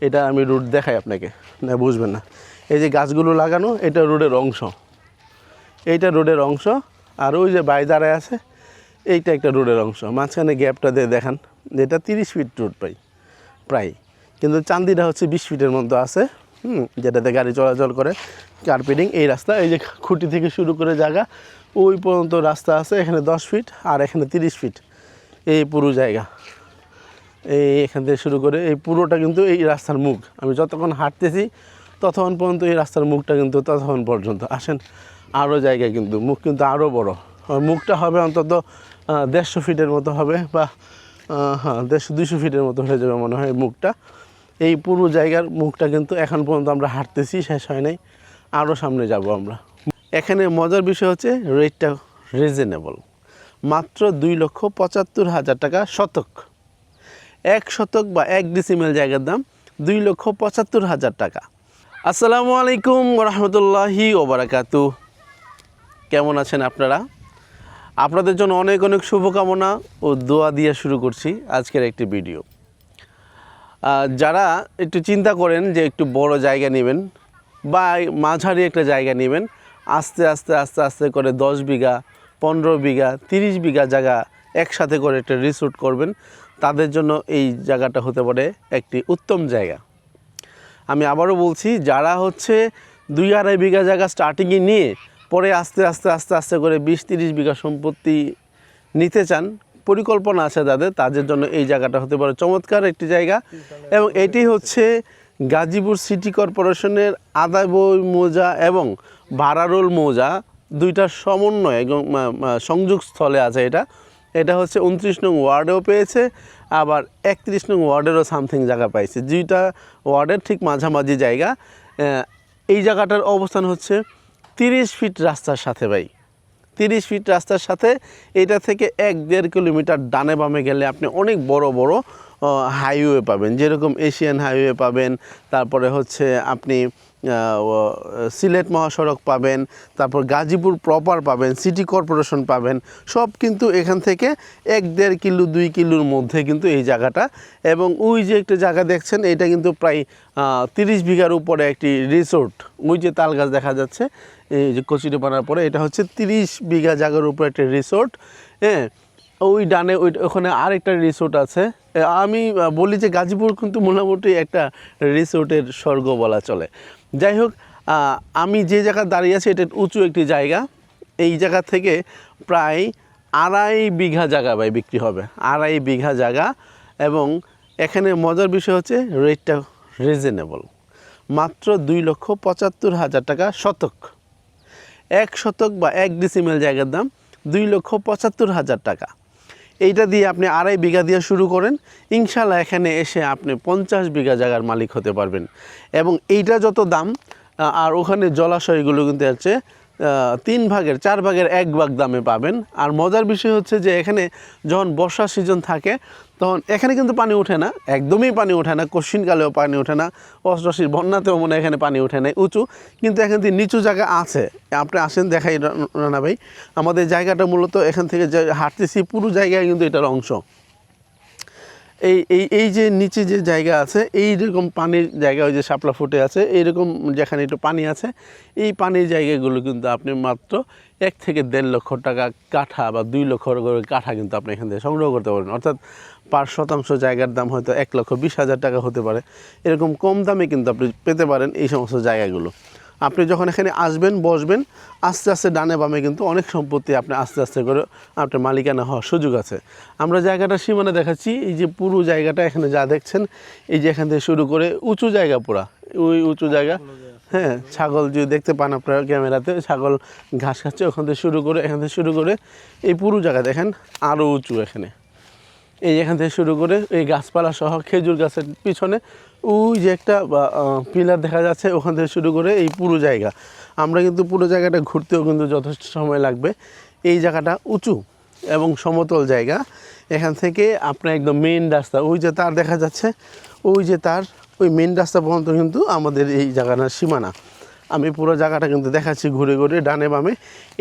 এটা আমি রুট দেখাই আপনাকে। না, বুঝবেন না। এই যে গাছগুলো লাগানো, এটা রোডের অংশ। এইটা রোডের অংশ, আর ওই যে বাই দাঁড়ায় আছে, এইটা একটা রোডের অংশ। মাঝখানে গ্যাপটা দিয়ে দেখান, যেটা তিরিশ ফিট রোড পাই, প্রায়। কিন্তু চান্দিটা হচ্ছে বিশ ফিটের মতো আছে, হুম, যেটাতে গাড়ি চলাচল করে। কার্পেটিং এই রাস্তা, এই যে খুঁটি থেকে শুরু করে জায়গা, ওই পর্যন্ত রাস্তা আছে, এখানে দশ ফিট আর এখানে তিরিশ ফিট এই পুরো জায়গা। এই এখান থেকে শুরু করে এই পুরোটা কিন্তু এই রাস্তার মুখ। আমি যতক্ষণ হাঁটতেছি, ততক্ষণ পর্যন্ত এই রাস্তার মুখটা কিন্তু ততক্ষণ পর্যন্ত। আসেন আরও জায়গায় কিন্তু, মুখ কিন্তু আরও বড়। মুখটা হবে অন্তত দেড়শো ফিটের মতো হবে বা হ্যাঁ দেড়শো দুশো ফিটের মতো হয়ে যাবে মনে হয় মুখটা। এই পুরো জায়গার মুখটা কিন্তু এখন পর্যন্ত আমরা হাঁটতেছি, শেষ হয় নাই। আরও সামনে যাব আমরা। এখানে মজার বিষয় হচ্ছে রেটটা রিজনেবল মাত্র দুই লক্ষ পঁচাত্তর হাজার টাকা শতক। এক শতক বা এক ডিসিমেল জায়গার দাম দুই লক্ষ পঁচাত্তর হাজার টাকা। আসসালামু আলাইকুম রহমতুল্লাহি ওবরাকাতু। কেমন আছেন আপনারা? আপনাদের জন্য অনেক অনেক শুভকামনা ও দোয়া দিয়ে শুরু করছি আজকের একটি ভিডিও। যারা একটু চিন্তা করেন যে একটু বড় জায়গা নেবেন বা মাঝারি একটা জায়গা নেবেন, আস্তে আস্তে আস্তে আস্তে করে দশ বিঘা, পনেরো বিঘা, তিরিশ বিঘা জায়গা একসাথে করে একটা রিসোর্ট করবেন। তাদের জন্য এই জায়গাটা হতে পারে একটি উত্তম জায়গা। আমি আবারও বলছি যারা হচ্ছে দুই আড়াই বিঘা জায়গা স্টার্টিংয়ে নিয়ে পরে আস্তে আস্তে আস্তে আস্তে করে বিশ তিরিশ বিঘা সম্পত্তি নিতে চান পরিকল্পনা আছে তাদের তাদের জন্য এই জায়গাটা হতে পারে চমৎকার একটি জায়গা। এবং এটি হচ্ছে গাজীপুর সিটি কর্পোরেশনের আদাবই মৌজা এবং ভাড়ারোল মৌজা দুইটার সমন্বয় এবং আহ, আহ, সংযোগ স্থলে আছে এটা। এটা হচ্ছে উনত্রিশ নং ওয়ার্ডেও পেয়েছে, আবার একত্রিশ নং ওয়ার্ডেরও সামথিং জায়গা পাইছে। দুইটা ওয়ার্ডের ঠিক মাঝামাঝি জায়গা। এই জায়গাটার অবস্থান হচ্ছে তিরিশ ফিট রাস্তার সাথে ভাই। তিরিশ ফিট রাস্তার সাথে, এটা থেকে এক দেড় কিলোমিটার ডানে বামে গেলে আপনি অনেক বড় বড় হাইওয়ে পাবেন। যেরকম এশিয়ান হাইওয়ে পাবেন, তারপরে হচ্ছে আপনি সিলেট মহাসড়ক পাবেন, তারপর গাজীপুর প্রপার পাবেন সিটি কর্পোরেশন পাবেন, সব কিন্তু এখান থেকে এক দেড় কিলো, দুই কিলোর মধ্যে কিন্তু এই জায়গাটা। এবং ওই যে একটা জায়গা দেখছেন, এটা কিন্তু প্রায় তিরিশ বিঘার উপরে একটি রিসোর্ট ওই যে তাল গাছ দেখা যাচ্ছে, এই যে কচুরিপানার পরে, এটা হচ্ছে তিরিশ বিঘা জায়গার উপরে একটা রিসোর্ট হ্যাঁ ওই ডানে ওই, ওখানে আরেকটা রিসোর্ট আছে। আমি বলি যে গাজীপুর কিন্তু মোটামুটি একটা রিসোর্টের স্বর্গ বলা চলে। যাই হোক আমি যে জায়গায় দাঁড়িয়ে আছি এটা উঁচু একটি জায়গা। এই জায়গা থেকে প্রায় আড়াই বিঘা জায়গা ভাই বিক্রি হবে। আড়াই বিঘা জায়গা এবং এখানে মজার বিষয় হচ্ছে রেটটা রিজনেবল মাত্র দুই লক্ষ পঁচাত্তর হাজার টাকা শতক। এক শতক বা এক ডিসিমেল জায়গার দাম দুই লক্ষ পঁচাত্তর হাজার টাকা। এইটা দিয়ে আপনি আড়াই বিঘা দিয়ে শুরু করেন ইনশাল্লাহ এখানে এসে আপনি পঞ্চাশ বিঘা জায়গার মালিক হতে পারবেন। এবং এইটা যত দাম আর ওখানে জলাশয়গুলো কিন্তু আছে তিন ভাগের, চার ভাগের এক ভাগ দামে পাবেন। আর মজার বিষয় হচ্ছে যে এখানে যখন বর্ষা সিজন থাকে তখন এখানে কিন্তু পানি ওঠে না, একদমই পানি ওঠে না কশিনকালেও পানি ওঠে না অষ্টশীর বন্যাতেও মনে এখানে পানি ওঠে না উঁচু। কিন্তু এখান থেকে নিচু জায়গা আছে। আপনি আসেন, দেখাই রানা ভাই। আমাদের জায়গাটা মূলত এখান থেকে যে হাঁটতেছি, পুরো জায়গায় কিন্তু এটার অংশ। এই এই এই যে নিচে যে জায়গা আছে এই রকম পানির জায়গা, ওই যে শাপলা ফুটে আছে, এইরকম যেখানে একটু পানি আছে, এই পানির জায়গাগুলো কিন্তু আপনি মাত্র এক থেকে দেড় লক্ষ টাকা কাঠা বা দুই লক্ষ করে কাঠা কিন্তু আপনি এখান থেকে সংগ্রহ করতে পারেন অর্থাৎ পাঁচ শতাংশ জায়গার দাম হয়তো এক লক্ষ বিশ হাজার টাকা হতে পারে। এরকম কম দামে কিন্তু আপনি পেতে পারেন এই সমস্ত জায়গাগুলো। আপনি যখন এখানে আসবেন, বসবেন, আস্তে আস্তে ডানে বামে কিন্তু অনেক সম্পত্তি আপনি আস্তে আস্তে করে আপনার মালিকানা হওয়ার সুযোগ আছে। আমরা জায়গাটা সীমানা দেখাচ্ছি, এই যে পুরো জায়গাটা এখানে যা দেখছেন, এই যে এখান থেকে শুরু করে উঁচু জায়গা পুরা। ওই উঁচু জায়গা হ্যাঁ ছাগল যদি দেখতে পান আপনার ক্যামেরাতে, ছাগল ঘাস খাচ্ছে, ওখান থেকে শুরু করে, এখান থেকে শুরু করে, এই পুরো জায়গা দেখেন আরও উঁচু এখানে। এই এখান থেকে শুরু করে এই গাছপালা সহ খেজুর গাছের পিছনে ওই যে একটা পিলার দেখা যাচ্ছে, ওখান থেকে শুরু করে এই পুরো জায়গা। আমরা কিন্তু পুরো জায়গাটা ঘুরতেও কিন্তু যথেষ্ট সময় লাগবে। এই জায়গাটা উঁচু এবং সমতল জায়গা। এখান থেকে আপনার একদম মেন রাস্তা, ওই যে তার দেখা যাচ্ছে, ওই যে তার, ওই মেন রাস্তা পর্যন্ত কিন্তু আমাদের এই জায়গাটার সীমানা। আমি পুরো জায়গাটা কিন্তু দেখাচ্ছি ঘুরে ঘুরে, ডানে বামে।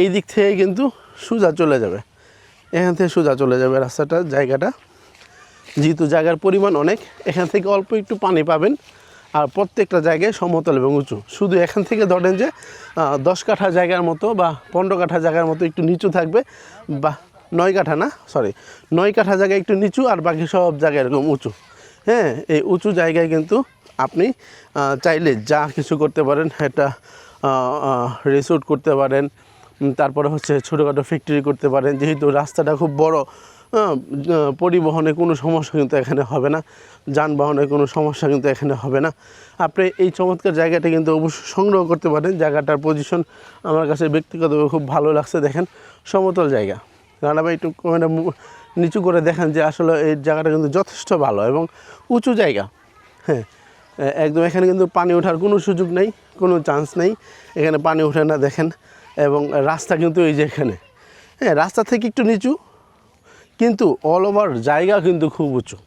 এই দিক থেকে কিন্তু সোজা চলে যাবে। এখান থেকে সোজা চলে যাবে রাস্তাটা, জায়গাটা। যেহেতু জায়গার পরিমাণ অনেক, এখান থেকে অল্প একটু পানি পাবেন। আর প্রত্যেকটা জায়গায় সমতল এবং উঁচু। শুধু এখান থেকে ধরেন যে দশ কাঠা জায়গার মতো বা পনেরো কাঠা জায়গার মতো একটু নিচু থাকবে, বা নয় কাঠা না সরি নয় কাঠা জায়গায় একটু নিচু আর বাকি সব জায়গায় এরকম উঁচু। হ্যাঁ এই উঁচু জায়গায় কিন্তু আপনি চাইলে যা কিছু করতে পারেন, একটা রিসোর্ট করতে পারেন তারপরে হচ্ছে ছোটোখাটো ফ্যাক্টরি করতে পারেন। যেহেতু রাস্তাটা খুব বড় পরিবহনে কোনো সমস্যা কিন্তু এখানে হবে না যানবাহনের কোনো সমস্যা কিন্তু এখানে হবে না। আপনি এই চমৎকার জায়গাটা কিন্তু অবশ্যই সংগ্রহ করতে পারেন, জায়গাটার পজিশন আমার কাছে ব্যক্তিগতভাবে খুব ভালো লাগছে দেখেন, সমতল জায়গা। রানা ভাই একটু মানে নিচু করে দেখেন যে আসলে এই জায়গাটা কিন্তু যথেষ্ট ভালো এবং উঁচু জায়গা। হ্যাঁ একদম এখানে কিন্তু পানি ওঠার কোনো সুযোগ নেই, কোনো চান্স নেই। এখানে পানি ওঠে না দেখেন, এবং রাস্তা কিন্তু এই যে এখানে। হ্যাঁ রাস্তা থেকে একটু নিচু কিন্তু অল ওভার জায়গা কিন্তু খুব উঁচু।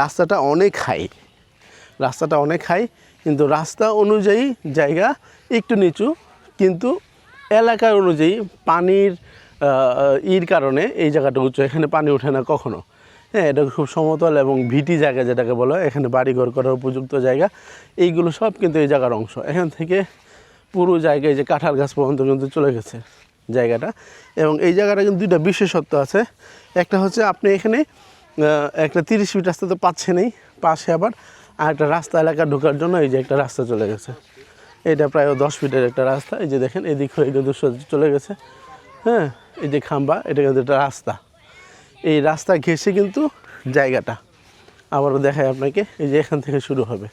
রাস্তাটা অনেক হাই রাস্তাটা অনেক হাই কিন্তু রাস্তা অনুযায়ী জায়গা একটু নিচু, কিন্তু এলাকা অনুযায়ী পানির ইর কারণে এই জায়গাটা উঁচু। এখানে পানি ওঠে না কখনো। হ্যাঁ এটা খুব সমতল এবং ভিটি জায়গা যেটাকে বলা হয়, এখানে বাড়িঘর করার উপযুক্ত জায়গা। এইগুলো সব কিন্তু এই জায়গার অংশ। এখান থেকে পুরো জায়গায় যে কাঁঠাল গাছ পর্যন্ত কিন্তু চলে গেছে। জায়গাটা। এবং এই জায়গাটা কিন্তু দুইটা বিশেষত্ব আছে। একটা হচ্ছে আপনি এখানে একটা তিরিশ ফিট রাস্তা তো পাচ্ছেনই, পাশে আবার আর একটা রাস্তা এলাকা ঢোকার জন্য এই যে একটা রাস্তা চলে গেছে। এটা প্রায় দশ ফিটের একটা রাস্তা। এই যে দেখেন, এদিক হয়ে কিন্তু চলে গেছে। হ্যাঁ এই যে খাম্বা, এটা কিন্তু একটা রাস্তা। এই রাস্তা ঘেসে কিন্তু জায়গাটা। আবারও দেখায় আপনাকে, এই যে এখান থেকে শুরু হবে।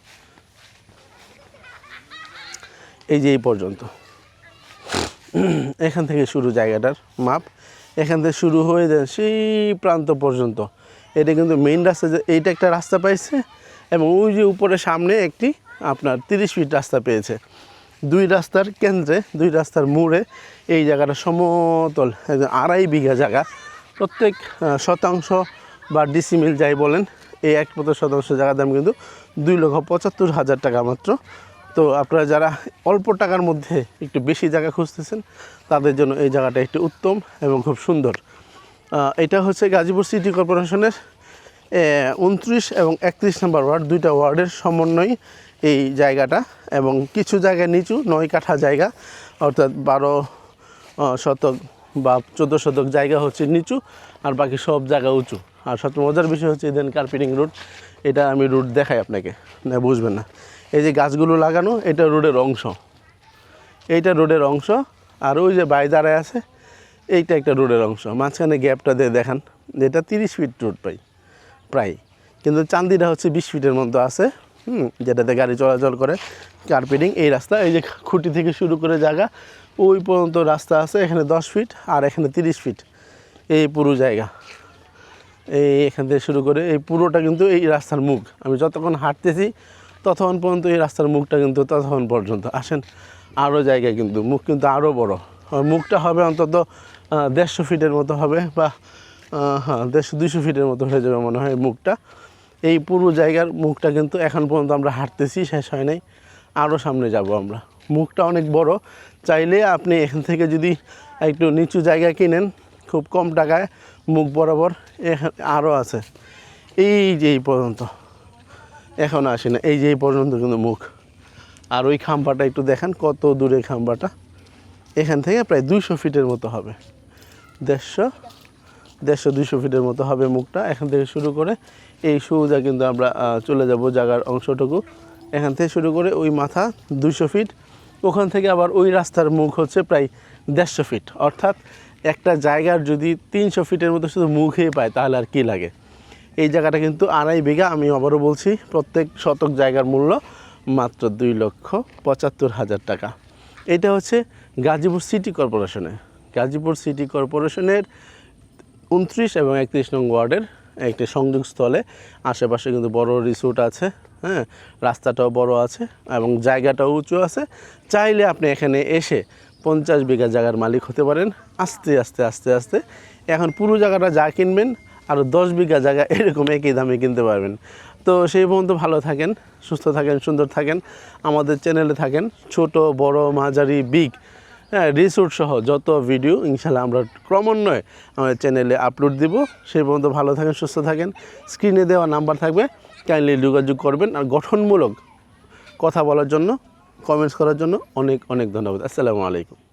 এই যে এই পর্যন্ত। এখান থেকে শুরু জায়গাটার মাপ। এখান থেকে শুরু হয়ে যায় সেই প্রান্ত পর্যন্ত। এটা কিন্তু মেইন রাস্তা এইটা একটা রাস্তা পাইছে এবং ওই যে উপরে সামনে একটি আপনার তিরিশ ফিট রাস্তা পেয়েছে। দুই রাস্তার কেন্দ্রে, দুই রাস্তার মোড়ে এই জায়গাটা সমতল আড়াই বিঘা জায়গা। প্রত্যেক শতাংশ বা ডিসিমিল যাই বলেন, এই এক প্রতি শতাংশ জায়গার দাম কিন্তু দুই লক্ষ পঁচাত্তর হাজার টাকা মাত্র। তো আপনারা যারা অল্প টাকার মধ্যে একটু বেশি জায়গা খুঁজতেছেন, তাদের জন্য এই জায়গাটা একটু উত্তম এবং খুব সুন্দর। এটা হচ্ছে গাজীপুর সিটি কর্পোরেশনের উনত্রিশ এবং একত্রিশ নম্বর ওয়ার্ড, দুইটা ওয়ার্ডের সমন্বয় এই জায়গাটা এবং কিছু জায়গায় নিচু, নয় কাঠা জায়গা, অর্থাৎ বারো শতক বা চোদ্দ শতক জায়গা হচ্ছে নিচু আর বাকি সব জায়গা উঁচু। আর সবচেয়ে মজার বিষয় হচ্ছে দেন কার্পেটিং রুট এটা আমি রুট দেখাই আপনাকে। না, বুঝবেন না। এই যে গাছগুলো লাগানো, এটা রোডের অংশ। এইটা রোডের অংশ, আর ওই যে বাইদারায় আছে, এইটা একটা রোডের অংশ। মাঝখানে গ্যাপটা দিয়ে দেখান যেটা তিরিশ ফিট রোড পাই, প্রায়। কিন্তু চান্দিটা হচ্ছে বিশ ফিটের মধ্যে আছে, হুম, যেটাতে গাড়ি চলাচল করে, কার্পেটিং। এই রাস্তা, এই যে খুঁটি থেকে শুরু করে জায়গা, ওই পর্যন্ত রাস্তা আছে, এখানে দশ ফিট, আর এখানে তিরিশ ফিট। এই পুরো জায়গা। এই এখান থেকে শুরু করে, এই পুরোটা কিন্তু এই রাস্তার মুখ। আমি যতক্ষণ হাঁটতেছি ততক্ষণ পর্যন্ত এই রাস্তার মুখটা কিন্তু ততক্ষণ পর্যন্ত। আসেন আরও জায়গায় কিন্তু, মুখ কিন্তু আরও বড়। মুখটা হবে অন্তত দেড়শো ফিটের মতো হবে বা হ্যাঁ দেড়শো দুশো ফিটের মতো হয়ে যাবে মনে হয় মুখটা। এই পুরো জায়গার মুখটা কিন্তু এখন পর্যন্ত আমরা হাঁটতেছি, শেষ হয় নাই। আরও সামনে যাব আমরা। মুখটা অনেক বড়। চাইলে আপনি এখান থেকে যদি একটু নিচু জায়গা কিনেন, খুব কম টাকায় মুখ বরাবর এখানে আরও আছে। এই যে এই পর্যন্ত। এখন আসে না। এই যে এই পর্যন্ত কিন্তু মুখ। আর ওই খাম্বাটা একটু দেখান, কত দূরে খাম্বাটা। এখান থেকে প্রায় দুইশো ফিটের মতো হবে। দেড়শো দেড়শো, দুইশো ফিটের মতো হবে মুখটা। এখান থেকে শুরু করে এই সোজা কিন্তু আমরা চলে যাব জায়গার অংশটুকু। এখান থেকে শুরু করে ওই মাথা দুইশো ফিট। ওখান থেকে আবার ওই রাস্তার মুখ হচ্ছে প্রায় দেড়শো ফিট। অর্থাৎ একটা জায়গার যদি তিনশো ফিটের মতো শুধু মুখেই পায়, তাহলে আর কী লাগে? এই জায়গাটা কিন্তু আড়াই বিঘা, আমি আবারও বলছি, প্রত্যেক শতক জায়গার মূল্য মাত্র দুই লক্ষ পঁচাত্তর হাজার টাকা। এটা হচ্ছে গাজীপুর সিটি কর্পোরেশনে। গাজীপুর সিটি কর্পোরেশনের উনত্রিশ এবং একত্রিশ নং ওয়ার্ডের একটি সংযোগস্থলে আশেপাশে কিন্তু বড় রিসোর্ট আছে হ্যাঁ রাস্তাটাও বড় আছে এবং জায়গাটাও উঁচু আছে। চাইলে আপনি এখানে এসে পঞ্চাশ বিঘা জায়গার মালিক হতে পারেন। আস্তে আস্তে আস্তে আস্তে। এখন পুরো জায়গাটা যা কিনবেন আরও দশ বিঘা জায়গা এরকম একই দামে কিনতে পারবেন। তো সেই পর্যন্ত ভালো থাকেন, সুস্থ থাকেন, সুন্দর থাকেন, আমাদের চ্যানেলে থাকেন ছোট, বড়, মাঝারি বিগ হ্যাঁ রিসোর্ট সহ যত ভিডিও ইনশাল্লাহ আমরা ক্রমান্বয়ে আমাদের চ্যানেলে আপলোড দিব। সেই পর্যন্ত ভালো থাকেন, সুস্থ থাকেন। স্ক্রিনে দেওয়া নাম্বার থাকবে কাইন্ডলি যোগাযোগ করবেন আর গঠনমূলক কথা বলার জন্য কমেন্টস করার জন্য অনেক অনেক ধন্যবাদ। আসসালামু আলাইকুম।